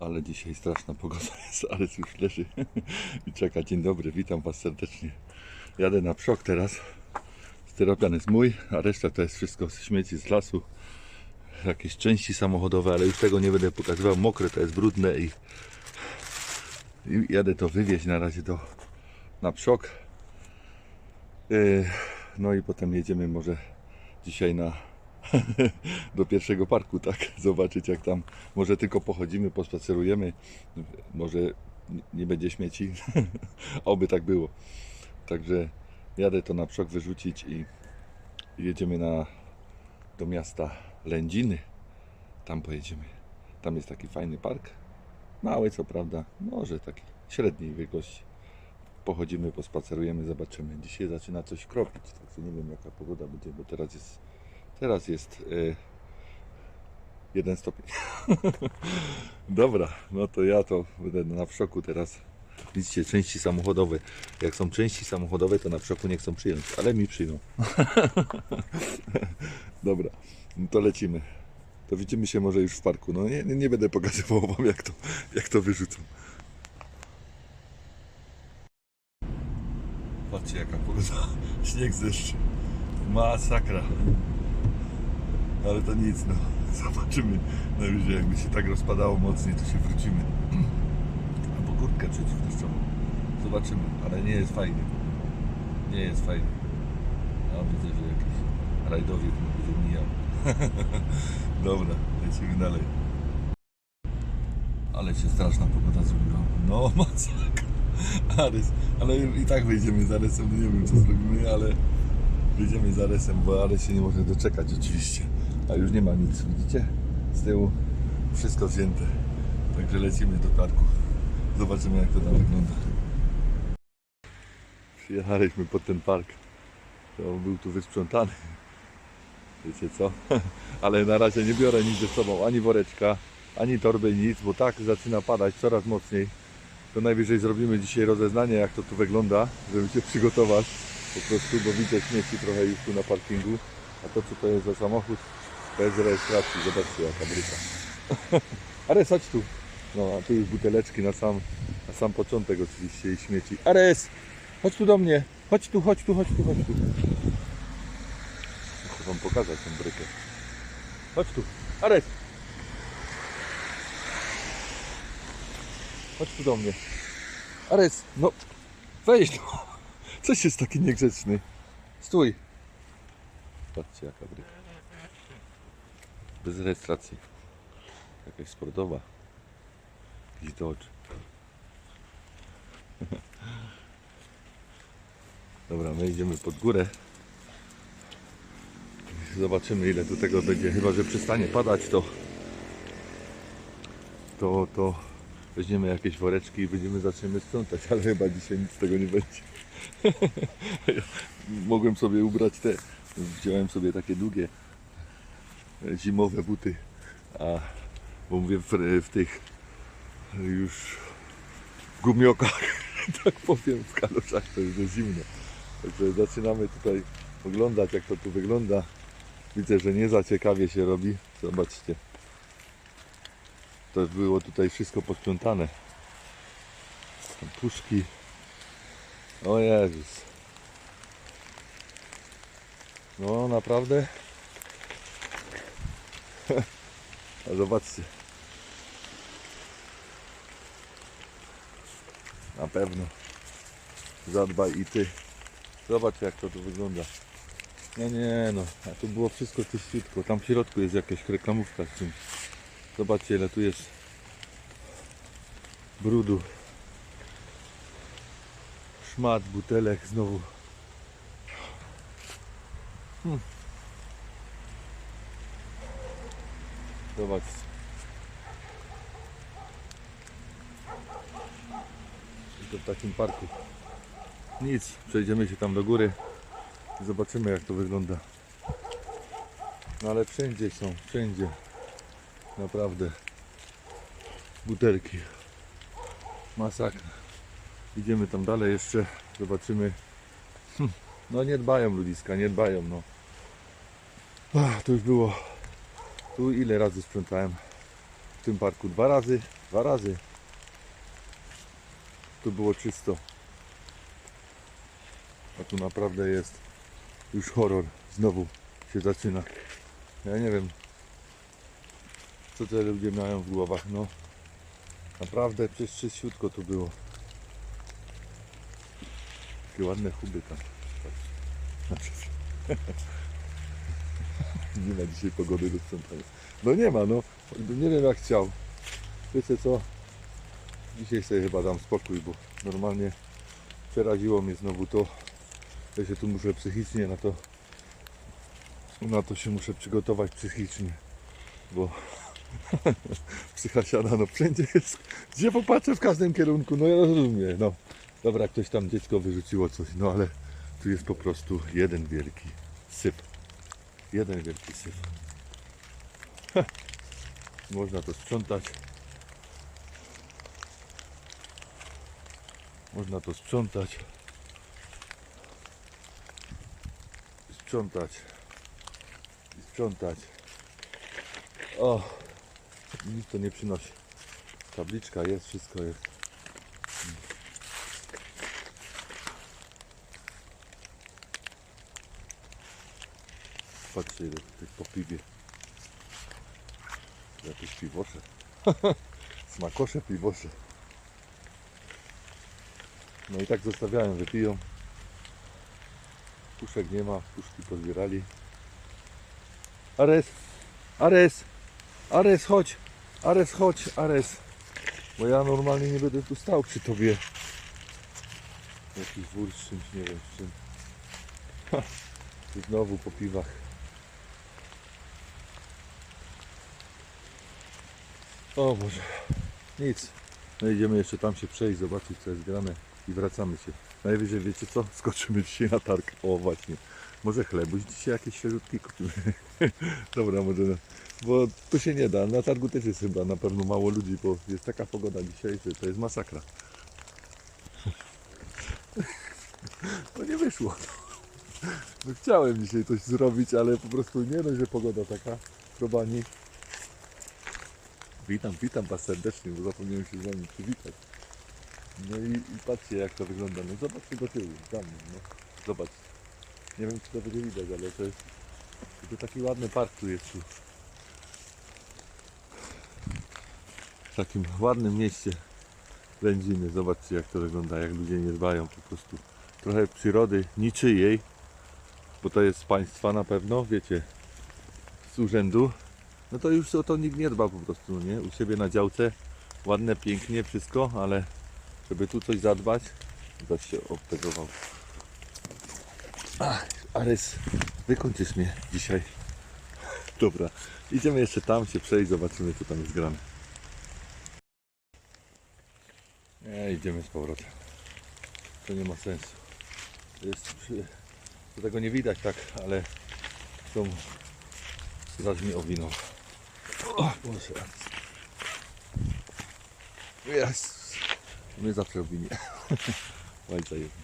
Ale dzisiaj straszna pogoda jest, ale już leży i czeka. Dzień dobry, witam Was serdecznie. Jadę na przok teraz. Styropian jest mój, a reszta to jest wszystko z śmieci z lasu. Jakieś części samochodowe, ale już tego nie będę pokazywał. Mokre to jest brudne i, i jadę to wywieźć na razie do, na przok. Yy, No i potem jedziemy może dzisiaj na do pierwszego parku, tak? Zobaczyć jak tam, może tylko pochodzimy, pospacerujemy, może nie- będzie śmieci, oby tak było. Także jadę to na przok wyrzucić i jedziemy na, do miasta Lędziny. Tam pojedziemy. Tam jest taki fajny park. Mały co prawda, może taki średniej wielkości. Pochodzimy, pospacerujemy, zobaczymy. Dzisiaj zaczyna coś kropić, także nie wiem jaka pogoda będzie, bo teraz jest Teraz jest y, jeden stopień. Dobra, no to ja to będę na wszoku teraz. Widzicie, części samochodowe. Jak są części samochodowe, to na wszoku nie chcą przyjąć, ale mi przyjmą. Dobra, no to lecimy. To widzimy się może już w parku. No nie, nie, będę pokazywał wam jak to, jak to wyrzucą. Patrzcie jaka pogoda. Śnieg z deszczu. Masakra. Ale to nic, no. Zobaczymy. Najwyżej jakby się tak rozpadało mocniej, to się wrócimy. Albo kurtkę przeciwdeszczową. Zobaczymy, ale nie jest fajnie. Nie jest fajnie. A widzę, że jakiś rajdowiec będzie mijał. Dobra, lecimy dalej. Ale się straszna pogoda zrobiła. No, masakra. Ale i tak wyjdziemy z no nie wiem co zrobimy, ale wyjdziemy z Aresem, bo Ares się nie może doczekać oczywiście. A już nie ma nic, widzicie? Z tyłu wszystko wzięte. Także lecimy do parku. Zobaczymy jak to tam wygląda. Przyjechaliśmy pod ten park. To był tu wysprzątany. Wiecie co? Ale na razie nie biorę nic ze sobą, ani woreczka, ani torby, nic, bo tak zaczyna padać coraz mocniej. To najwyżej zrobimy dzisiaj rozeznanie, jak to tu wygląda, żeby się przygotować po prostu, bo widzę śmieci trochę już tu na parkingu. A to co to jest za samochód? Bez rejestracji, zobaczcie jaka bryka. Ares, chodź tu. No, a tu już buteleczki na sam, na sam początek oczywiście i śmieci. Ares, chodź tu do mnie. Chodź tu, chodź tu, chodź tu, chodź tu. Muszę wam pokazać tę brykę. Chodź tu. Ares. Chodź tu do mnie. Ares, no wejdź tu. Coś jest taki niegrzeczny. Stój. Patrzcie jaka bryka. Bez rejestracji. Jakaś sportowa. Jakiś Dodge. Dobra, my idziemy pod górę. Zobaczymy ile tu tego będzie. Chyba, że przestanie padać, to to, to weźmiemy jakieś woreczki i będziemy zaczniemy sprzątać, ale chyba dzisiaj nic z tego nie będzie. Mogłem sobie ubrać te, wziąłem sobie takie długie e, zimowe buty, a bo mówię w, w tych już gumiokach, tak powiem, w kaloszach to jest za zimno. Także zaczynamy tutaj oglądać jak to tu wygląda. Widzę, że nie za ciekawie się robi. Zobaczcie. To było tutaj wszystko posprzątane. Tam puszki. O Jezus. No naprawdę. A zobaczcie. Na pewno. Zadbaj i ty. Zobacz jak to tu wygląda. Nie, nie, no. A tu było wszystko czyściutko. Tam w środku jest jakaś reklamówka z czymś. Zobaczcie ile tu jest brudu. Szmat, butelek znowu. Hmm. Zobaczcie. I to w takim parku. Nic, przejdziemy się tam do góry zobaczymy jak to wygląda. No ale wszędzie są, wszędzie. Naprawdę. Butelki. Masakra. Idziemy tam dalej jeszcze, zobaczymy. Hm. No nie dbają ludziska, nie dbają no. Ach, to już było. Tu ile razy sprzątałem? tym parku dwa razy, dwa razy. Tu było czysto. A tu naprawdę jest już horror. Znowu się zaczyna. Ja nie wiem, co te ludzie mają w głowach. No, naprawdę przecież czyściutko tu było. Ładne chuby tam. Nie ma dzisiaj pogody do sprzątania. No nie ma, no. Nie wiem jak chciał. Wiecie co? Dzisiaj sobie chyba dam spokój, bo normalnie przeraziło mnie znowu to. Ja się tu muszę psychicznie na to na to się muszę przygotować psychicznie, bo psycha siada, no wszędzie jest, gdzie popatrzę w każdym kierunku, no ja rozumiem, no. Dobra, ktoś tam dziecko wyrzuciło coś, no ale tu jest po prostu jeden wielki syp. Jeden wielki syp. Ha. Można to sprzątać. Można to sprzątać. Sprzątać. Sprzątać. O! Nic to nie przynosi. Tabliczka jest, wszystko jest. Patrzcie ile tych po piwie. Jakieś piwosze. Smakosze piwosze. No i tak zostawiałem, wypiją. Puszek nie ma, puszki pozbierali. Ares, Ares, Ares chodź, Ares chodź, Ares. Bo ja normalnie nie będę tu stał przy tobie. Jakiś wór z czymś, nie wiem z czym. Tu znowu po piwach. O Boże, nic. No idziemy jeszcze tam się przejść, zobaczyć co jest grane i wracamy się. Najwyżej wiecie co? Skoczymy dzisiaj na targ. O właśnie. Może chlebuś dzisiaj jakieś świeżutki kupimy. Dobra, może. no. Bo tu się nie da. Na targu też jest chyba na pewno mało ludzi, bo jest taka pogoda dzisiaj, że to jest masakra. No nie wyszło. No chciałem dzisiaj coś zrobić, ale po prostu nie no, że pogoda taka. Probani. Witam, witam Was serdecznie, bo zapomniałem się z Wami przywitać. No i, i patrzcie jak to wygląda. No zobaczcie do tyłu, za mną, no. Zobacz. Nie wiem czy to będzie widać, ale to jest to taki ładny park tu jest tu. W takim ładnym mieście Lędziny. Zobaczcie jak to wygląda, jak ludzie nie dbają po prostu. Trochę przyrody niczyjej, bo to jest państwa na pewno, wiecie, z urzędu. No to już o to nikt nie dba po prostu, nie? U siebie na działce ładne, pięknie, wszystko, ale żeby tu coś zadbać, zaś się obtegował. Ach, Arys, wykończysz mnie dzisiaj. Dobra, idziemy jeszcze tam się przejść, zobaczymy co tam jest grane. Nie, idziemy z powrotem. To nie ma sensu. Jest, to tego nie widać tak, ale są zaraz mi owinął. O Boże. Jezus. Mnie zawsze owinie. Łańca jest.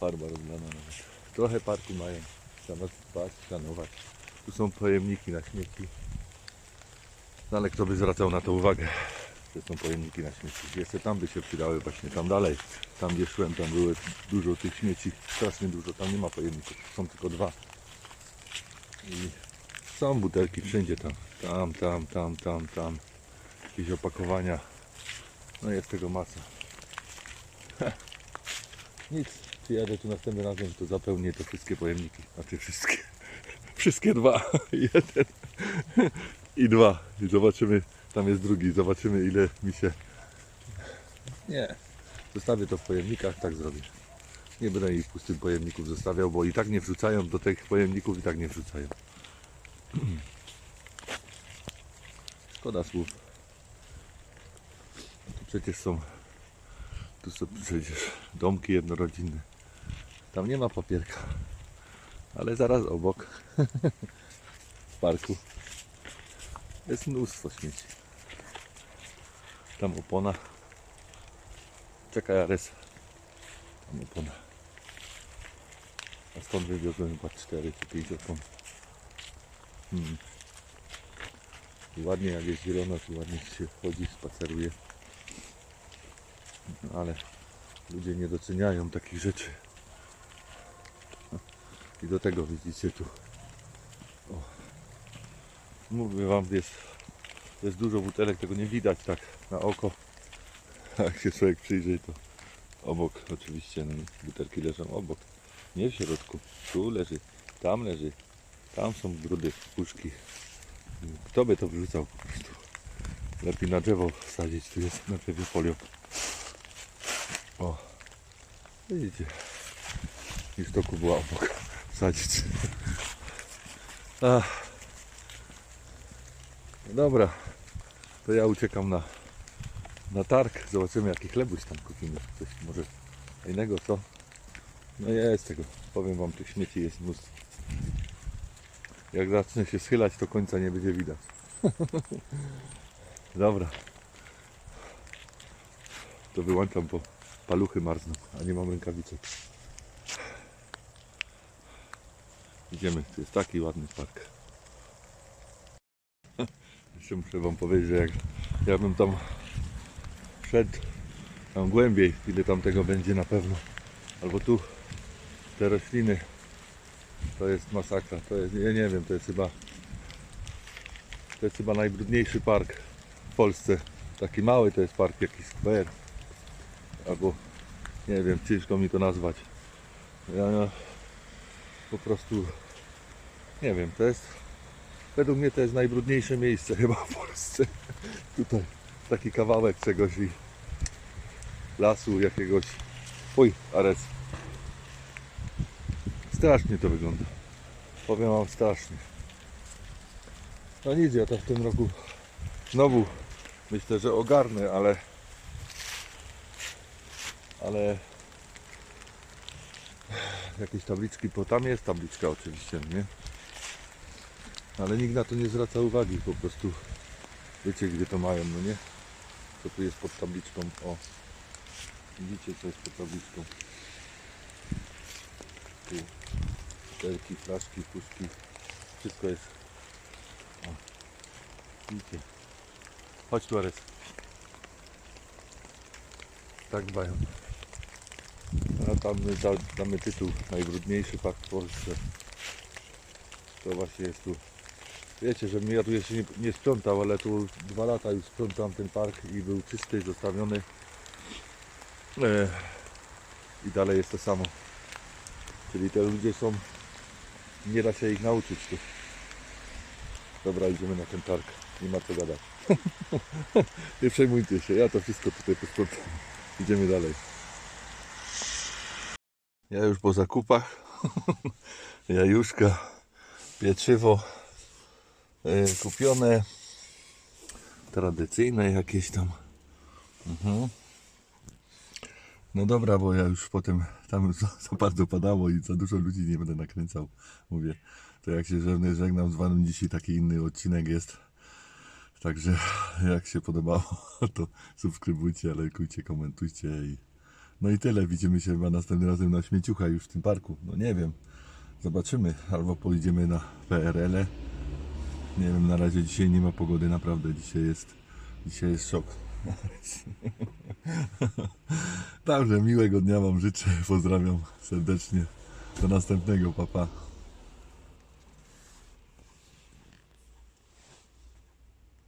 Farba rozlana nawet. Trochę parku mają. Trzeba dbać, szanować. Tu są pojemniki na śmieci. No ale kto by zwracał na to uwagę? że są pojemniki na śmieci. Jeszcze tam by się przydały właśnie tam dalej. Tam gdzie szłem, tam były dużo tych śmieci. Strasznie dużo. Tam nie ma pojemników. Są tylko dwa. I są butelki wszędzie tam. Tam, tam, tam, tam, tam. Jakieś opakowania. No jest tego masa. Nic. Przyjadę tu następnym razem, to zapełnię to wszystkie pojemniki. Znaczy wszystkie. Wszystkie dwa. Jeden i dwa. I zobaczymy. Tam jest drugi. Zobaczymy ile mi się... Nie. Zostawię to w pojemnikach. Tak zrobię. Nie będę ich pustym pojemników zostawiał, bo i tak nie wrzucają do tych pojemników i tak nie wrzucają. Szkoda słów. Tu przecież są tu są przecież domki jednorodzinne. Tam nie ma papierka. Ale zaraz obok w parku jest mnóstwo śmieci. Tam opona. Czekaj Ares. Tam opona. A stąd wywiozłem chyba 4 czy 5 opon. Hmm. Ładnie jak jest zielono, tu ładnie się chodzi, spaceruje. No, ale ludzie nie doceniają takich rzeczy. I do tego widzicie tu. O. Mówię wam, jest, jest dużo butelek, tego nie widać tak na oko. Jak się człowiek przyjrzy, to obok oczywiście no, butelki leżą obok. Nie w środku. Tu leży, tam leży, tam są brudy, puszki. Kto by to wrzucał po prostu? Lepiej na drzewo wsadzić, tu jest na drzewie folio. O, widzicie, niż to była obok wsadzić. Ach. No Dobra, to ja uciekam na, na targ. Zobaczymy jaki chlebuś tam kupimy. Coś może innego co? No jest tego. Powiem wam, tych śmieci jest mnóstwo. Jak zacznę się schylać, to końca nie będzie widać. Dobra. To wyłączam, bo paluchy marzną, a nie mam rękawiczek. Idziemy, to jest taki ładny park. Jeszcze muszę wam powiedzieć, że jak ja bym tam szedł tam głębiej, ile tam tego będzie na pewno. Albo tu te rośliny to jest masakra. To jest, ja nie wiem, to jest chyba to jest chyba najbrudniejszy park w Polsce. Taki mały to jest park jakiś square. Albo nie wiem, ciężko mi to nazwać. Ja, ja po prostu nie wiem, to jest według mnie to jest najbrudniejsze miejsce chyba w Polsce. Tutaj taki kawałek czegoś i lasu jakiegoś. Oj, Ares. Strasznie to wygląda. Powiem wam strasznie. No nic, ja to w tym roku znowu myślę, że ogarnę, ale ale jakieś tabliczki, bo tam jest tabliczka oczywiście, nie? Ale nikt na to nie zwraca uwagi, po prostu wiecie gdzie to mają, no nie? Co tu jest pod tabliczką? O, widzicie co jest pod tabliczką? Tu butelki, flaszki, puszki, wszystko jest. O, widzicie? Chodź tu Ares. Tak dbają. A tam my da- damy tytuł najbrudniejszy park w Polsce. To właśnie jest tu. Wiecie, że ja tu jeszcze nie, nie sprzątał, ale tu dwa lata już sprzątam ten park i był czysty, zostawiony. E, I dalej jest to samo. Czyli te ludzie są, nie da się ich nauczyć tu. Dobra, idziemy na ten park. Nie ma co gadać. nie przejmujcie się, ja to wszystko tutaj posprzątam. Idziemy dalej. Ja już po zakupach. Jajuszka, pieczywo e, kupione. Tradycyjne jakieś tam. Mhm. No dobra, bo ja już potem tam za, za bardzo padało i za dużo ludzi nie będę nakręcał. Mówię, to jak się żegnam, żegnam z Wami dzisiaj taki inny odcinek jest. Także jak się podobało, to subskrybujcie, lajkujcie, komentujcie i no i tyle. Widzimy się chyba następnym razem na śmieciucha już w tym parku. No nie wiem. Zobaczymy. Albo pojedziemy na PRL. -e. Nie wiem, na razie dzisiaj nie ma pogody, naprawdę. Dzisiaj jest, dzisiaj jest szok. Także miłego dnia Wam życzę. Pozdrawiam serdecznie. Do następnego, papa. Pa.